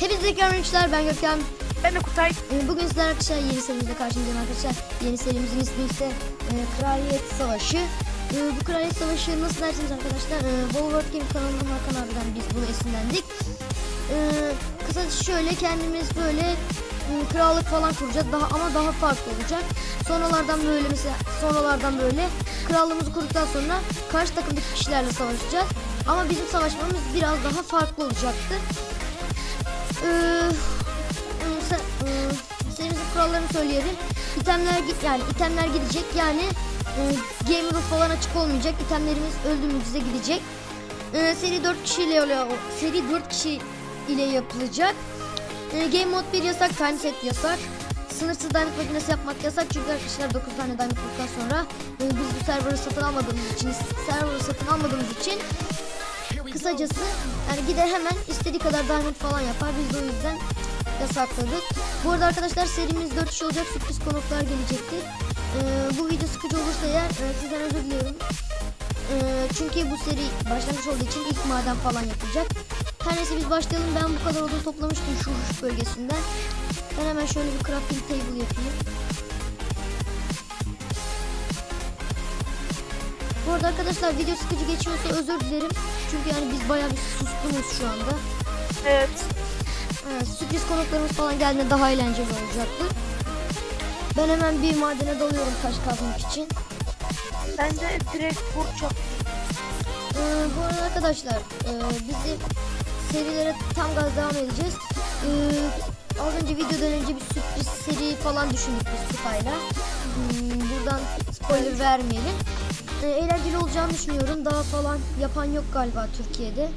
Hepinize merhabalar ben Gökhan. Ben de Kutay. Ee, Bugün sizler arkadaşlar yeni serimizle karşınızdayım arkadaşlar. Yeni serimizin ismi ise e, Kraliyet Savaşı. E, bu Kraliyet Savaşı nasıl dersiniz arkadaşlar? E, Wolverine Game kanalından Hakan abiden biz bunu esinlendik. E, kısacası şöyle kendimiz böyle e, krallık falan kuracağız daha ama daha farklı olacak. Sonralardan böyle mesela sonralardan böyle krallığımızı kurduktan sonra karşı takımdaki kişilerle savaşacağız. Ama bizim savaşmamız biraz daha farklı olacaktı. Serimizin kurallarını söyleyelim. İtemler git yani itemler gidecek yani e, game room falan açık olmayacak. İtemlerimiz öldüğümüzde gidecek. E, seri 4 kişiyle. Seri 4 kişi ile yapılacak. E, game mode 1 yasak, time set yasak. Sınırsız diamond makinesi yapmak yasak çünkü arkadaşlar 9 tane diamond sonra e, biz bu serverı satın almadığımız için serverı satın almadığımız için kısacası yani gider hemen istediği kadar diamond falan yapar. Biz de o yüzden yasakladık. Bu arada arkadaşlar serimiz 4 kişi olacak. Sürpriz konuklar gelecektir. Ee, bu video sıkıcı olursa eğer e, sizden özür diliyorum. Ee, çünkü bu seri başlangıç olduğu için ilk maden falan yapılacak. Her neyse biz başlayalım. Ben bu kadar odun toplamıştım şu huş bölgesinden. Ben hemen şöyle bir crafting table yapayım. Bu arada arkadaşlar video sıkıcı geçiyorsa özür dilerim. Çünkü yani biz bayağı bir suskunuz şu anda. Evet. Evet, sürpriz konuklarımız falan geldiğinde daha eğlenceli olacaktır. Ben hemen bir madene dalıyorum taş kazmak için. Ben de direkt burç Ee, bu arada arkadaşlar e, bizi serilere tam gaz devam edeceğiz. Ee, az önce videodan önce bir sürpriz seri falan düşündük biz Kutay'la. Hmm, buradan spoiler vermeyelim. Ee, eğlenceli olacağını düşünüyorum. Daha falan yapan yok galiba Türkiye'de.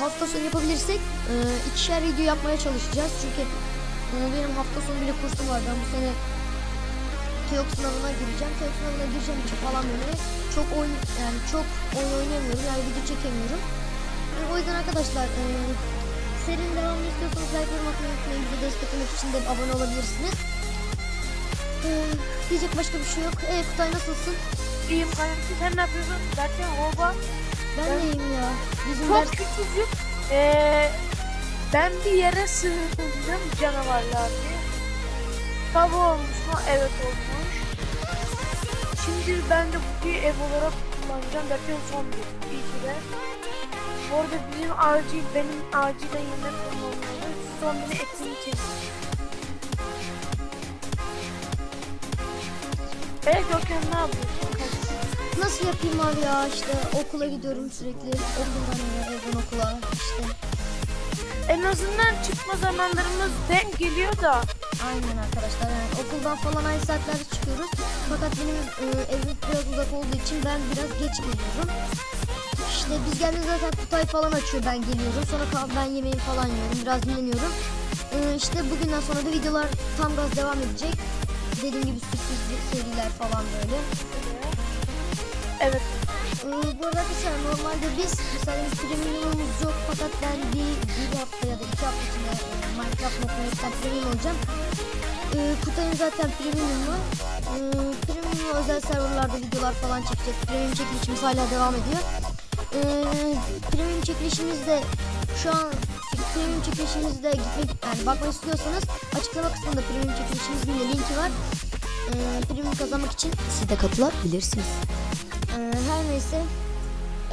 Hafta sonu yapabilirsek e, ikişer video yapmaya çalışacağız. Çünkü e, benim hafta sonu bile kursum var. Ben bu sene TEOK sınavına gireceğim. TEOK sınavına gireceğim için falan böyle çok oyun yani çok oyun oynayamıyorum. Yani video çekemiyorum. E, o yüzden arkadaşlar e, serinin devamını istiyorsanız like yorum atmayı unutmayın. Bizi desteklemek için de abone olabilirsiniz. E, diyecek başka bir şey yok. E Kutay nasılsın? İyiyim kanki. Sen ne yapıyorsun? Derken baba. Ben Ben- deyim ya. Bizim Çok ders küçücük. Ee, ben bir yere sığındım canavarlar diye. Tabi olmuş mu? Evet olmuş. Şimdi ben de bu bir ev olarak kullanacağım. Derken son bir. İyi ki de. Bu arada bizim acil, benim acilen yemek bulmam lazım. Son beni etini çekmiş. Evet Gökhan ne yapıyorsun? Nasıl yapayım abi ya? İşte okula gidiyorum sürekli. Okuldan eve evden okula işte. En azından çıkma zamanlarımız denk geliyor da. aynen arkadaşlar yani okuldan falan aynı saatlerde çıkıyoruz. Fakat benim e, evim biraz uzak olduğu için ben biraz geç geliyorum. İşte biz geldiğimizde zaten Kutay falan açıyor ben geliyorum. Sonra ben yemeğimi falan yiyorum biraz dinleniyorum. E, işte bugünden sonra da videolar tam gaz devam edecek. Dediğim gibi sürpriz seriler falan böyle Evet. Ee, bu arada arkadaşlar normalde biz mesela premiumumuz yok fakat ben bir, bir hafta ya da iki hafta içinde Minecraft Motonetten premium olacağım. Ee, Kutay'ın zaten premium var. Ee, premium özel serverlarda videolar falan çekecek. Premium çekilişimiz hala devam ediyor. Ee, premium çekilişimiz de şu an premium çekilişimizde gitmek yani bakmak istiyorsanız açıklama kısmında premium çekilişimizin de linki var. Ee, premium kazanmak için siz de katılabilirsiniz. Ee, her neyse.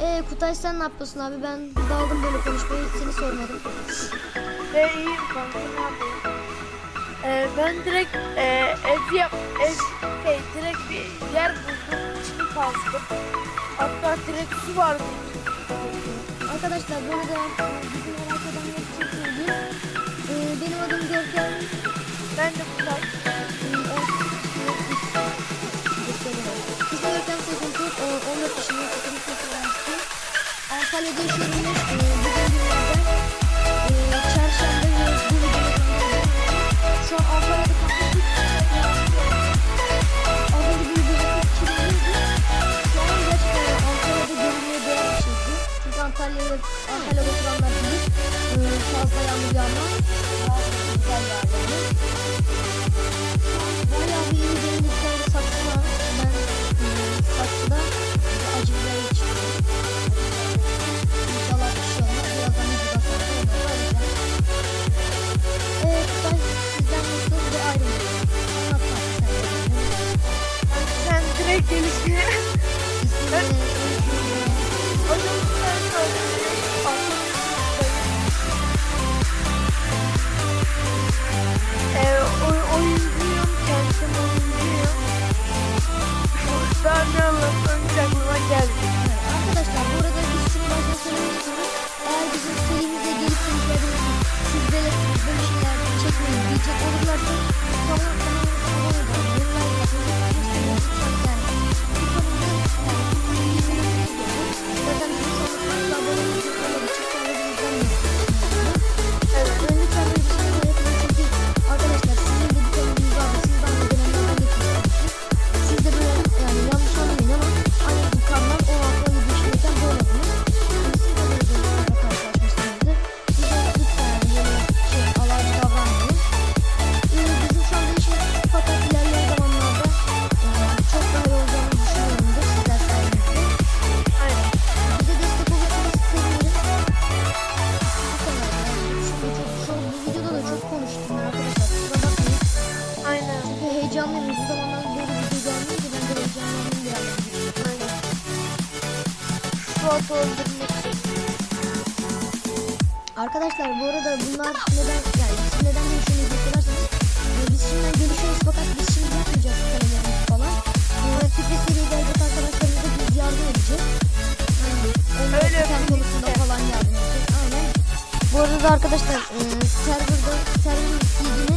Ee, Kutay sen ne yapıyorsun abi? Ben daldım böyle konuşmayı seni sormadım. Ve iyiyim kanka ne yapayım? Ee, ben direkt e, ev yap, ev şey, direkt bir yer buldum, içini kazdım. Hatta direkt su vardı. Arkadaşlar bu arada bizim merak edenler için söyleyeyim. Ee, benim adım Görkem. Ben de burada 14 yaşındayım. Ekonomik öğrencisiyim. Antalya'da yaşıyorum. Ee, bugün günlerden e, çarşamba ve bu tanıtıyorum. Şu an Antalya'da kapattık. Az önce bir videoda kirleniyordu. Şu an gerçekten Antalya'da görülmeye değer bir şeydi. Çünkü Antalya'da Antalya'da oturanlar bilir. Ee, fazla yağmur yağmaz. Güzel yani. Bayağı bir iyi saksı var. Ben Başta acı biber içiyorum. Bir şey olmaz. Birazdan bir. Evet ben sizden mutluyum ve ayrılıyorum. Anlatmak. Sen direkt gelişmeye arkadaşlar e, serverda server ilgili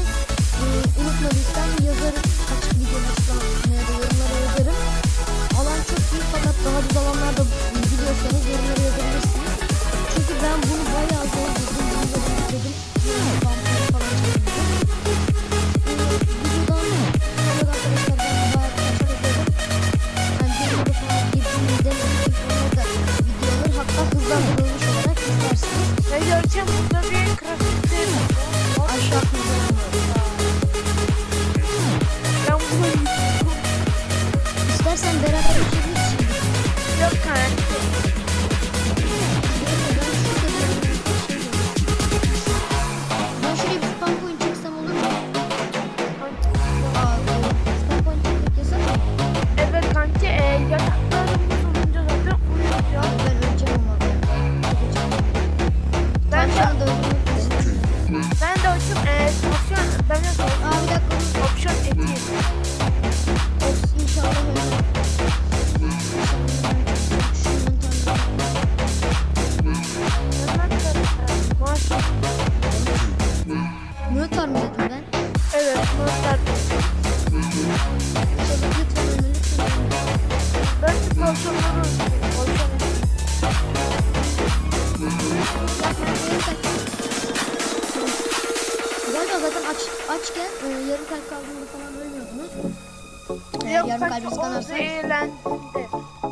bende.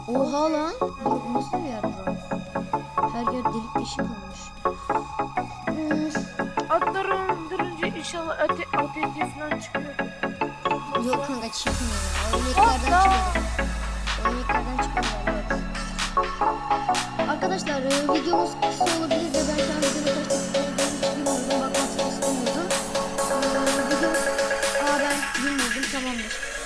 Oha lan. Bu nasıl bir yer bu? Her yer delik deşik olmuş. Hmm. Atları öldürünce inşallah ate ateşli falan çıkıyor. Yok kanka çıkmıyor. Örneklerden çıkıyor. Örneklerden çıkıyor. Evet. Arkadaşlar e, videomuz kısa olabilir ve ben kendimi kaç dakika bilmiyordum. Bakmak istemiyordum. Video... Aa ben bilmiyordum tamamdır.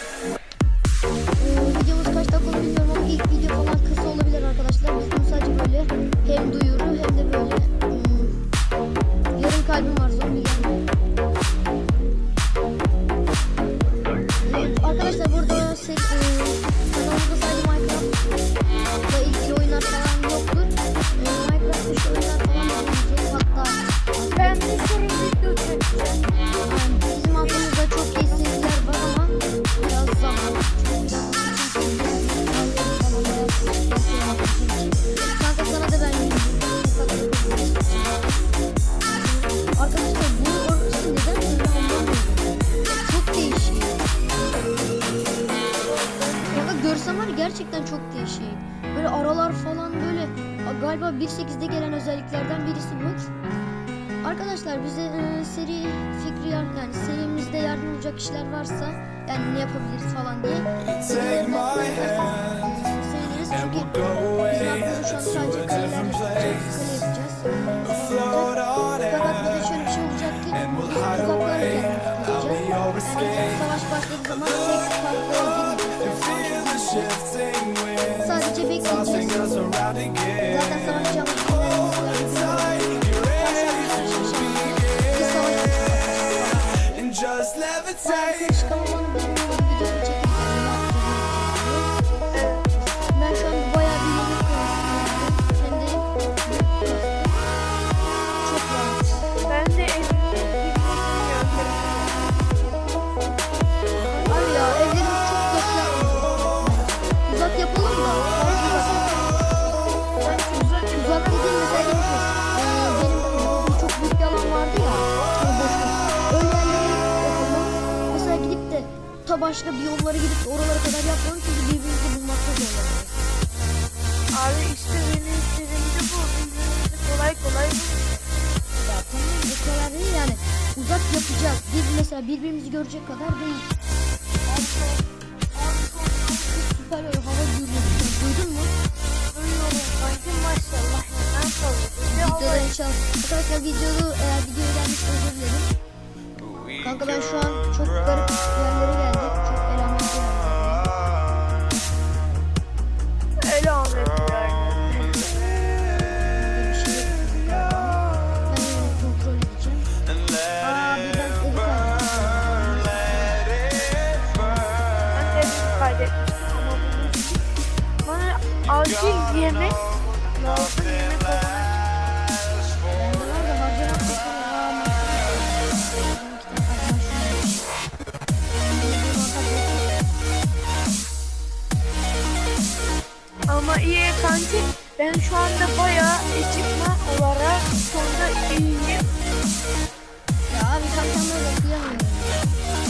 gerçekten çok değişik. Böyle aralar falan böyle galiba 1.8'de gelen özelliklerden birisi bu. Arkadaşlar bize e, seri fikri yani serimizde yardım olacak işler varsa yani ne yapabiliriz falan diye. Ee, şey savaş başladığı zaman Sadece bekleyeceğiz. Zaten savaşacağımız günlerimiz var. Just levitate. Ta başka bir yollara gidip oralara kadar yapmıyorum çünkü birbirimizi bulmakta zorlanıyoruz. Abi işte benim istediğim de bu. Birbirimizi kolay kolay Ya tamam bu kadar değil yani uzak yapacağız. Biz mesela birbirimizi görecek kadar değil. Süper bir hava gürlüyor. Duydun mu? duyuyorum sanki maşallah. En fazla. Bir hava Videoda inşallah. Arkadaşlar videoyu eğer videoyu gelmiş özür dilerim. Kanka ben şu an çok garip yerlere geldim. Ben şu anda bayağı ekipman olarak sonunda iyiyim. Ya abi tavşanları da kıyamıyorum.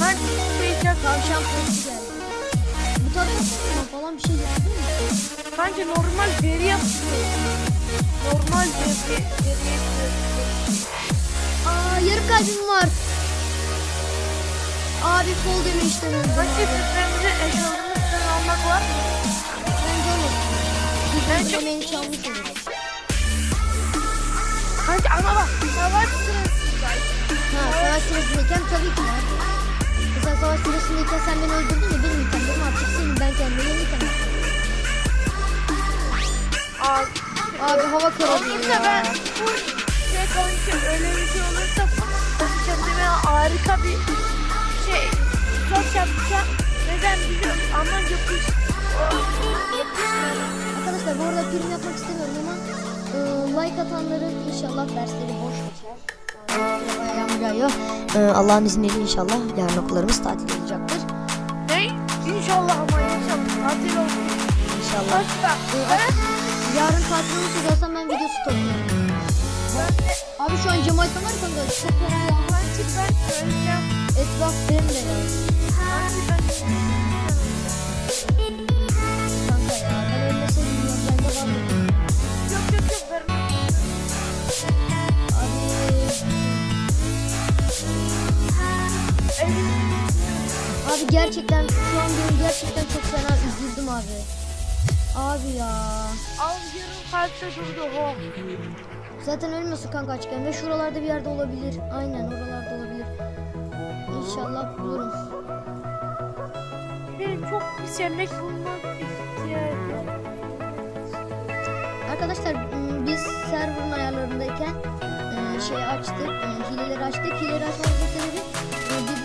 Ben tutmayacak Tavşan polisi geldi. Bu tavşan falan bir şey yaptı mı? kanki normal veri yapıyor. Normal veri, veri yapıyor. Aa yarım kalbim var. Abi kol öldüm. Kanki birbirimize eşyalarımızdan almak var mı? Ben çok- yemeğini çalmış. Kanki ama bak savaş sırasındayız. Ha savaş sırasındayken tabii ki var. Mesela savaş sırasındayken sen beni öldürdün ya benim itemlerim artık senin ben kendime yeni item yaptım. Abi, Abi hava kararıyor olursa ben ya. bu şey kanki öyle bir şey olursa ben kendime harika bir şey çok yapacağım. Neden biliyorum ama yapış. Arkadaşlar bu arada prim yapmak istemiyorum ama e, like atanların inşallah dersleri boş geçer. Yağmur yağıyor. E, Allah'ın izniyle inşallah yarın okullarımız tatil olacaktır. Ne? İnşallah ama inşallah tatil olsun. İnşallah. Başka. E, yarın tatil olursa görsem ben video stoklarım. Abi şu an Cemal var kanka. Çok fena yağmur. Kanki ben öleceğim. Etraf bembeyaz. Kanki ben abi gerçekten şu an benim gerçekten çok fena üzüldüm abi. Abi ya. Al yarım kalpte durdu ho. Zaten ölmüyorsun kanka açken ve şuralarda bir yerde olabilir. Aynen oralarda olabilir. İnşallah bulurum. Benim çok bir yemek bulmak ihtiyacım. Arkadaşlar biz server'ın ayarlarındayken e, şey açtık, e, hileleri açtık. Hileleri açmamızın sebebi e,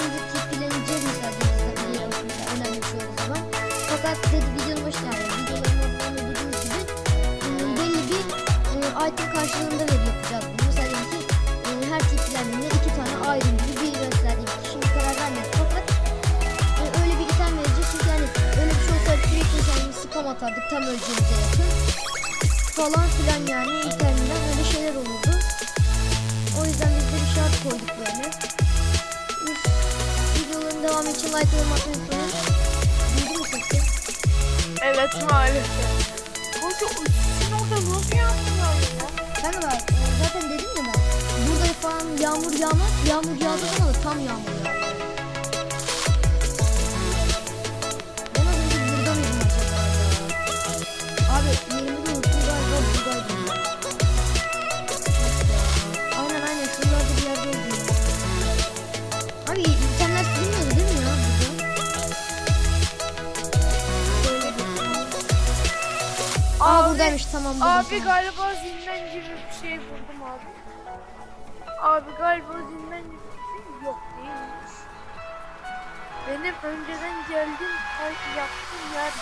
dedi videonun başında yani videoların ortalarında dediğimiz gibi e, belli bir e, item karşılığında veri yapacağız bunu. Mesela diyelim ki e, her tiplendiğinde iki tane ayrı gibi bir mesela diyelim şimdi karar vermedik fakat e, öyle bir item vereceğiz çünkü yani öyle bir şey olsaydı sürekli kendimizi spam atardık tam öleceğimize yakın falan filan yani internetten öyle şeyler olurdu. O yüzden biz de bir şart koyduk böyle. Videoların devamı için like atmayı unutmayın. Evet maalesef. Kanka sizin orada nasıl yaptılar ya? Bak e, zaten dedim ya ben. Burada falan yağmur yağmaz. Yağmur yağdığı zaman da tam yağmur yağar. Tamam. Abi galiba zindan gibi bir şey buldum abi. Abi galiba zindan gibi bir şey yok değilmiş. Benim önceden geldiğim ay- yaptığım yer.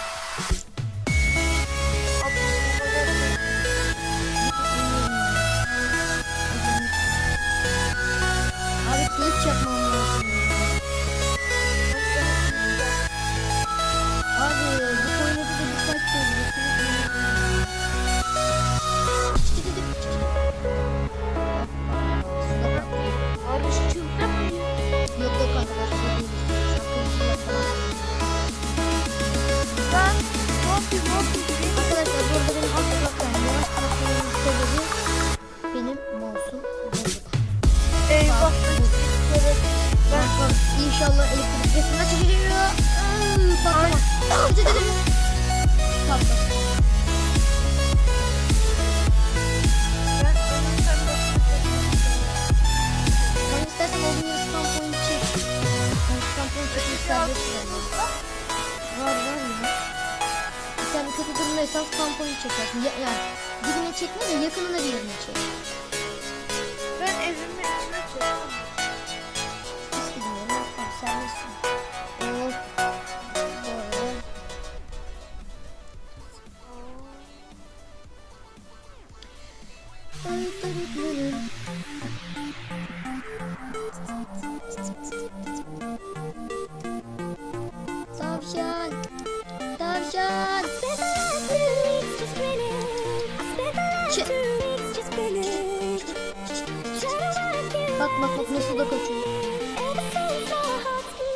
Bak bak nasıl da kaçıyor.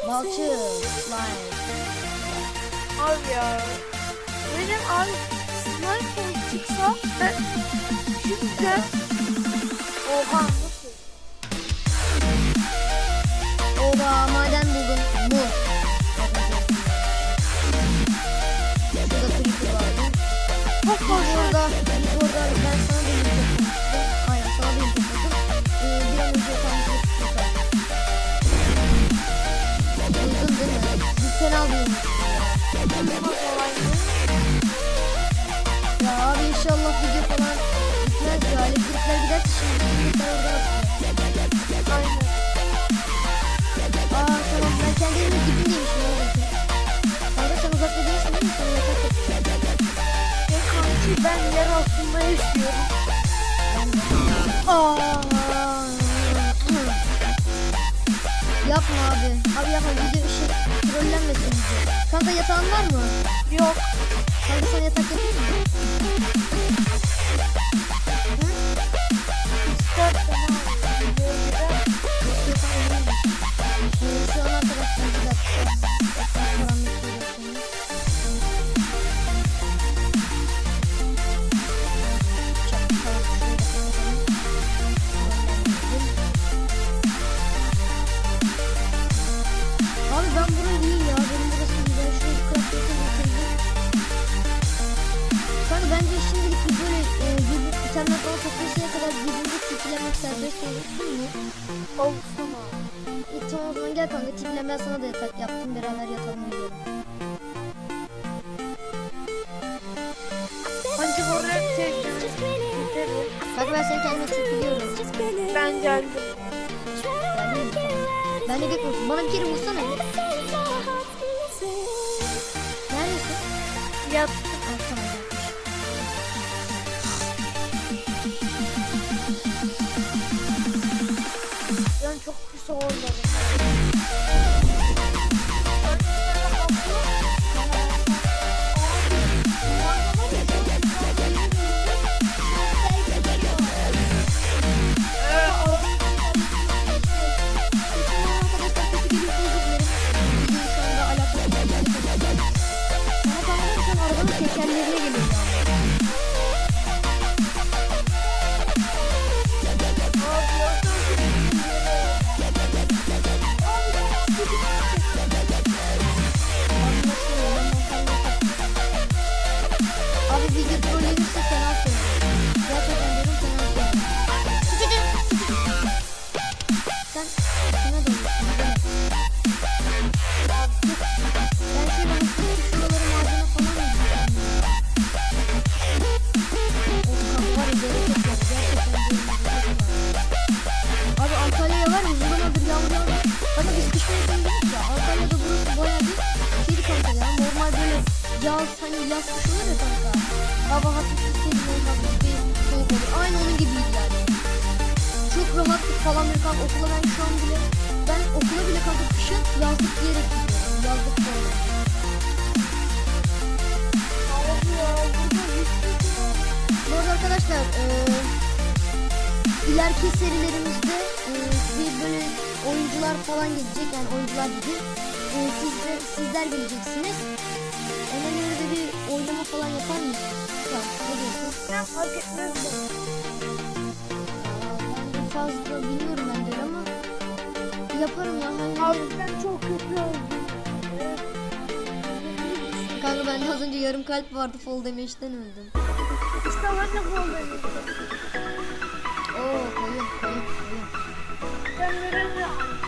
Balçı. Slime. Abi ya. Benim abi slime politiksa ben şimdi oha nasıl? Oha ama İnşallah video falan gitmez yani. Hani Kırıklar giderse tamam ben kendi Yapma abi. Abi yapma video işi trollenmesin bizi. Kanka yatağın var mı? Yok. Kanka sana yatak yapayım mı? up. ileriki serilerimizde e, bir böyle oyuncular falan gelecek yani oyuncular gibi e, siz de, sizler geleceksiniz. Ona göre de bir oynama falan yapar mıyız? Ya, ne diyorsun? Ya fark etmez bu. Ben fazla biliyorum bence ama yaparım ya. Hangi Abi ben çok kötü oldum. Kanka ben az önce yarım kalp vardı fall damage'den öldüm. İşte ben de fall damage'den. Ben veremiyorum.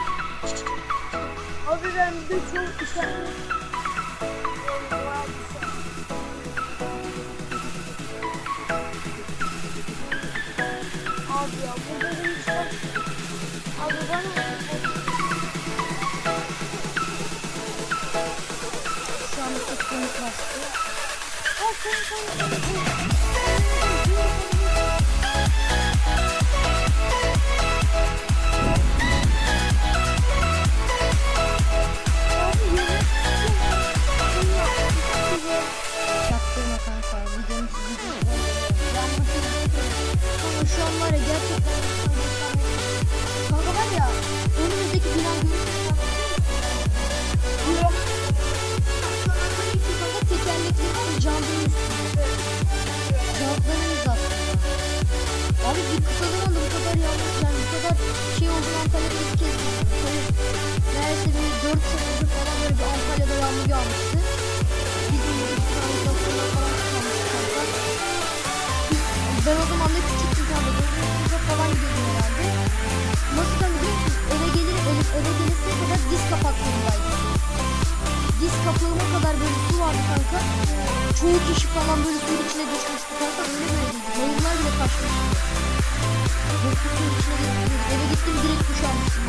Abi ben de çok üşendim. Abi ya burada da hiç bak. Abi bana Şu anda tuttuğumuz bastı. Bak, sen- sen- sen- gerçekten Kanka var ya önümüzdeki bina görüntüsü Yok. Kanka tekerlekleri var ya jantının üstünde. Jantlarımız aslında. Abi bir kısa zamanda bu kadar yani bu kadar şey oldu Antalya'da ilk kez. Hani neredeyse bir 4 sene önce falan böyle bir Antalya'da yağmur yağmıştı. Bizim bir uzaklarına falan çıkarmıştı kanka. Ben o zaman da falan gidiyordum herhalde. Nasıl biliyor musun? Eve gelir eve, eve gelesiye kadar diz kapaklığındaydı. Diz kapağıma kadar böyle su vardı kanka. Çoğu kişi falan böyle suyun içine düşmüştü kanka. Öyle böyle değildi. Mayınlar bile kaçmıştı. Yoksa suyun içine geçiyordu. Eve gittim direkt duş almıştım.